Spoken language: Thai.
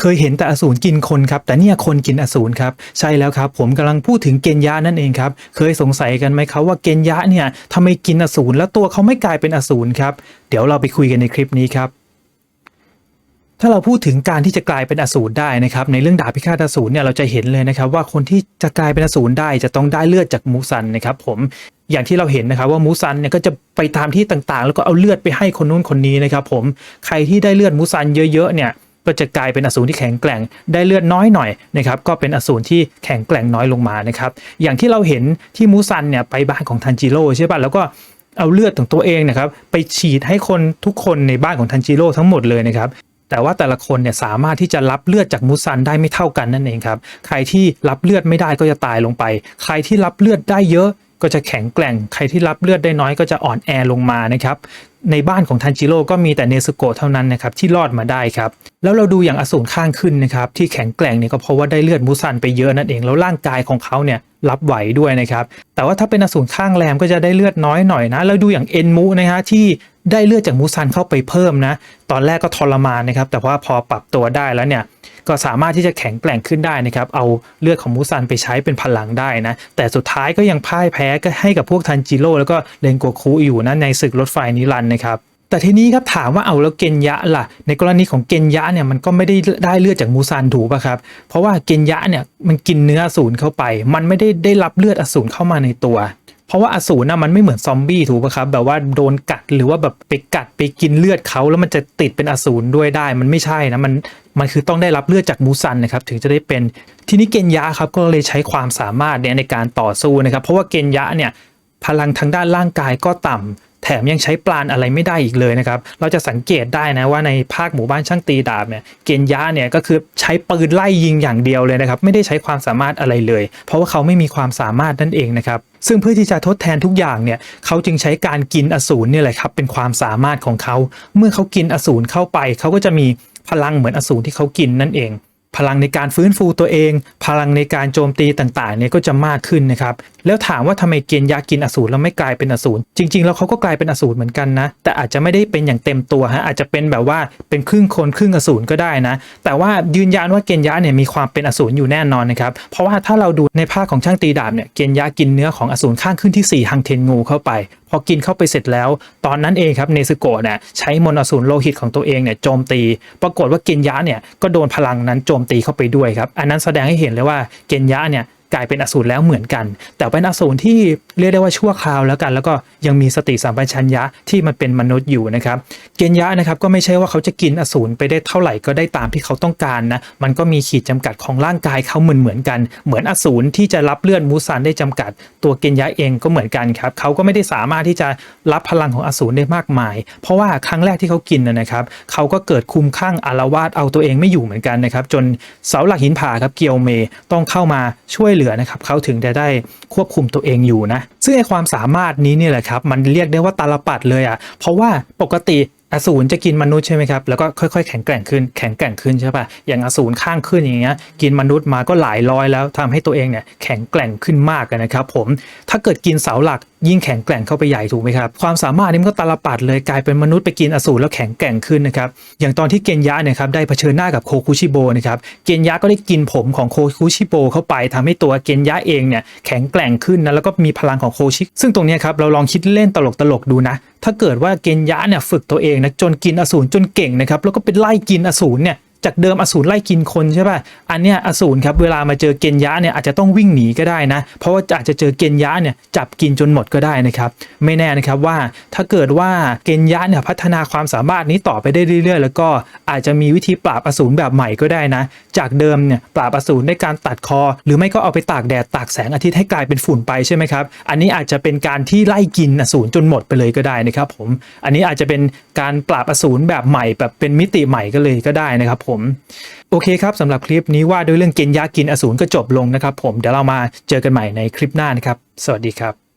เคยเห็นแต่อสูรกินคนครับ แต่เนี่ยคนกินอสูรครับใช่แล้วครับ ผมกำลังพูดถึงเกณยะนั่นเองครับเคยสงสัยกันไหมครับว่าเกณยะเนี่ยทำไมกินอสูรแล้วตัวเขาไม่กลายเป็นอสูรครับเดี๋ยวเราไปคุยกันในคลิปนี้ครับถ้าเราพูดถึงการที่จะกลายเป็นอสูรได้นะครับ ในเรื่องดาบพิฆาตอสูรเนี่ยเราจะเห็นเลยนะครับ ว่าคนที่จะกลายเป็นอสูรได้จะต้องได้เลือดจากมูซันนะครับ ผมอย่างที่เราเห็นนะครับว่ามูซันเนี่ยก็จะไปตามที่ต่างๆ แล้วก็เอาเลือดไปให้คนนู้นคนนี้นะครับ ผมใครที่ได้เลือดมูซันเยอะๆเนี่ย ก็จะกลายเป็นอสูรที่แข็งแกร่งได้เลือดน้อยหน่อยนะครับก็เป็นอสูรที่แข็งแกร่งน้อยลงมานะครับอย่างที่เราเห็นที่มูซันเนี่ยไปบ้านของทันจิโร่ใช่ป่ะแล้วก็เอาเลือดของตัวเองนะครับไปฉีดให้คนทุกคนในบ้านของทันจิโร่ทั้งหมดเลยนะครับแต่ว่าแต่ละคนเนี่ยสามารถที่จะรับเลือดจากมูซันได้ไม่เท่ากันนั่นเองครับใครที่รับเลือดไม่ได้ก็จะตายลงไป ใครที่รับเลือดได้เยอะก็จะแข็งแกร่ง ใครที่รับเลือดได้น้อยก็จะอ่อนแอลงมานะครับ ในบ้านของทันจิโร่ก็มีแต่เนซุโกะเท่านั้นนะครับที่รอดมาได้ครับแล้วเราดูอย่างอสูรข้างขึ้นนะครับที่แข็งแกร่งเนี่ยก็เพราะว่าได้เลือดมูซันไปเยอะนั่นเองแล้วร่างกายของเขาเนี่ยรับไหวด้วยนะครับแต่ว่าถ้าเป็นอสูรข้างแรมก็จะได้เลือดน้อยหน่อยนะแล้วดูอย่างเอ็นมูนะฮะที่ได้เลือดจากมูซันเข้าไปเพิ่มนะตอนแรกก็ทรมานนะครับแต่ว่าพอปรับตัวได้แล้วเนี่ย ก็สามารถที่จะแข็งแกร่งขึ้นได้นะครับ เอาเลือดของมูซันไปใช้เป็นพลังได้นะ แต่สุดท้ายก็ยังพ่ายแพ้ก็ให้กับพวกทันจิโร่แล้วก็เรนโกคุอยู่นะในศึกรถไฟนิรันด์นะครับแต่ทีนี้ครับถามว่าเอาแล้วเกนยะล่ะ ในกรณีของเกนยะเนี่ยมันก็ไม่ได้ได้เลือดจากมูซันถูกป่ะครับ เพราะว่าเกนยะเนี่ยมันกินเนื้ออสูรเข้าไป มันไม่ได้ได้รับเลือดอสูรเข้ามาในตัว เพราะว่าอสูรน่ะมันไม่เหมือนซอมบี้ถูกป่ะครับ แบบว่าโดนกัดหรือว่าแบบไปกัดไปกินเลือดเขาแล้วมันจะติดเป็นอสูรด้วยได้ มันไม่ใช่นะมันมันคือต้องได้รับเลือดจากมูซันนะครับถึงจะได้เป็นทีนี้เกนยะครับก็เลยใช้ความสามารถเนี่ยในการต่อสู้นะครับ เพราะว่าเกนยะเนี่ยพลังทางด้านร่างกายก็ต่ำ แถมยังใช้ปราณอะไรไม่ได้อีกเลยนะครับ เราจะสังเกตได้นะว่าในภาคหมู่บ้านช่างตีดาบเนี่ยเกณฑ์ยะเนี่ยก็คือใช้ปืนไล่ยิงอย่างเดียวเลยนะครับ ไม่ได้ใช้ความสามารถอะไรเลย เพราะว่าเขาไม่มีความสามารถนั่นเองนะครับซึ่งเพื่อที่จะทดแทนทุกอย่างเนี่ยเขาจึงใช้การกินอสูรเนี่ยแหละครับเป็นความสามารถของเขา เมื่อเขากินอสูรเข้าไป เขาก็จะมีพลังเหมือนอสูรที่เขากินนั่นเอง พลังในการฟื้นฟูตัวเอง พลังในการโจมตีต่างๆเนี่ยก็จะมากขึ้นนะครับแล้วถามว่าทำไมเกณฑ์ยากินอสูรแล้วไม่กลายเป็นอสูรจริง ๆ แล้วเขาก็กลายเป็นอสูรเหมือนกันนะ แต่อาจจะไม่ได้เป็นอย่างเต็มตัวฮะอาจจะเป็นแบบว่าเป็นครึ่งคนครึ่งอสูรก็ได้นะ แต่ว่ายืนยันว่าเกณฑ์ยะเนี่ยมีความเป็นอสูรอยู่แน่นอนนะครับเพราะว่าถ้าเราดูในภาคของช่างตีดาบเนี่ยเกณฑ์ยะกินเนื้อของอสูรข้างขึ้นที่4ฮังเทนงูเข้าไปพอกินเข้าไปเสร็จแล้ว ตอนนั้นเองครับเนซึโกะเนี่ยใช้มนต์อสูรโลหิตของตัวเองเนี่ยโจมตี ปรากฏว่าเกณฑ์ยะเนี่ยก็โดนพลังนั้นโจมตีเข้าไปด้วยครับ อันนั้นแสดงให้เห็นเลยว่าเกณฑ์ยะเนี่ย กลายเป็นอสูรแล้วเหมือนกัน แต่เป็นอสูรที่เรียกได้ว่าชั่วคราวแล้วกัน แล้วก็ยังมีสติสัมปชัญญะที่มันเป็นมนุษย์อยู่นะครับ เกณฑ์ยะนะครับก็ไม่ใช่ว่าเขาจะกินอสูรไปได้เท่าไหร่ก็ได้ตามที่เขาต้องการนะ มันก็มีขีดจำกัดของร่างกายเขาเหมือนเหมือนกัน เหมือนอสูรที่จะรับเลือดมูซานได้จำกัด ตัวเกณฑ์ยะเองก็เหมือนกันครับ เขาก็ไม่ได้สามารถที่จะรับพลังของอสูรได้มากมาย เพราะว่าครั้งแรกที่เขากินนะนะครับ เขาก็เกิดคุมข้างอารวาสเอาตัวเองไม่อยู่เหมือนกันนะครับ จนเสาหลักหินผาครับเกียวเมต้องเข้ามาช่วยเหลือนะครับเขาถึงจะได้ควบคุมตัวเองอยู่นะ ซึ่งไอความสามารถนี้นี่แหละครับมันเรียกได้ว่าตาลปัดเลยอะเพราะว่าปกติอสูรจะกินมนุษย์ใช่ไหมครับแล้วก็ค่อยๆ แข็งแกร่งขึ้นแข็งแกร่งขึ้นใช่ป่ะอย่างอสูรข้างขึ้นอย่างเงี้ยกินมนุษย์มาก็หลายร้อยแล้วทำให้ตัวเองเนี่ยแข็งแกร่งขึ้นมากนะครับผมถ้าเกิดกินเสาหลัก ยิ่งแข็งแกร่งเข้าไปใหญ่ถูกไหมครับ ความสามารถนี้มันก็ตาลปัดเลยกลายเป็นมนุษย์ไปกินอสูรแล้วแข็งแกร่งขึ้นนะครับ อย่างตอนที่เกนยะเนี่ยครับได้เผชิญหน้ากับโคคุชิโบนะครับ เกนยะก็ได้กินผมของโคคุชิโบเข้าไปทำให้ตัวเกนยะเองเนี่ยแข็งแกร่งขึ้นนะแล้วก็มีพลังของโคชิ ซึ่งตรงนี้ครับเราลองคิดเล่นตลกๆดูนะ ถ้าเกิดว่าเกนยะเนี่ยฝึกตัวเองนะจนกินอสูรจนเก่งนะครับแล้วก็ไปไล่กินอสูรเนี่ย จากเดิมอสูรไล่กินคนใช่ป่ะ อันเนี้ยอสูรครับเวลามาเจอเกณฑ์ยะเนี่ยอาจจะต้องวิ่งหนีก็ได้นะ เพราะว่าอาจจะเจอเกณฑ์ยะเนี่ยจับกินจนหมดก็ได้นะครับ ไม่แน่นะครับว่าถ้าเกิดว่าเกณฑ์ยะเนี่ยพัฒนาความสามารถนี้ต่อไปได้เรื่อยๆ แล้วก็อาจจะมีวิธีปราบอสูรแบบใหม่ก็ได้นะ จากเดิมเนี่ยปราบอสูรด้วยการตัดคอ หรือไม่ก็เอาไปตากแดดตากแสงอาทิตย์ให้กลายเป็นฝุ่นไปใช่ไหมครับ อันนี้อาจจะเป็นการที่ไล่กินอสูรจนหมดไปเลยก็ได้นะครับผม อันนี้อาจจะเป็นการปราบอสูรแบบใหม่แบบเป็นมิติใหม่ก็เลยก็ได้นะครับผมโอเคครับสำหรับคลิปนี้ว่าด้วยเรื่องกินยากินอสูรก็จบลงนะครับผมเดี๋ยวเรามาเจอกันใหม่ในคลิปหน้านะครับ สวัสดีครับ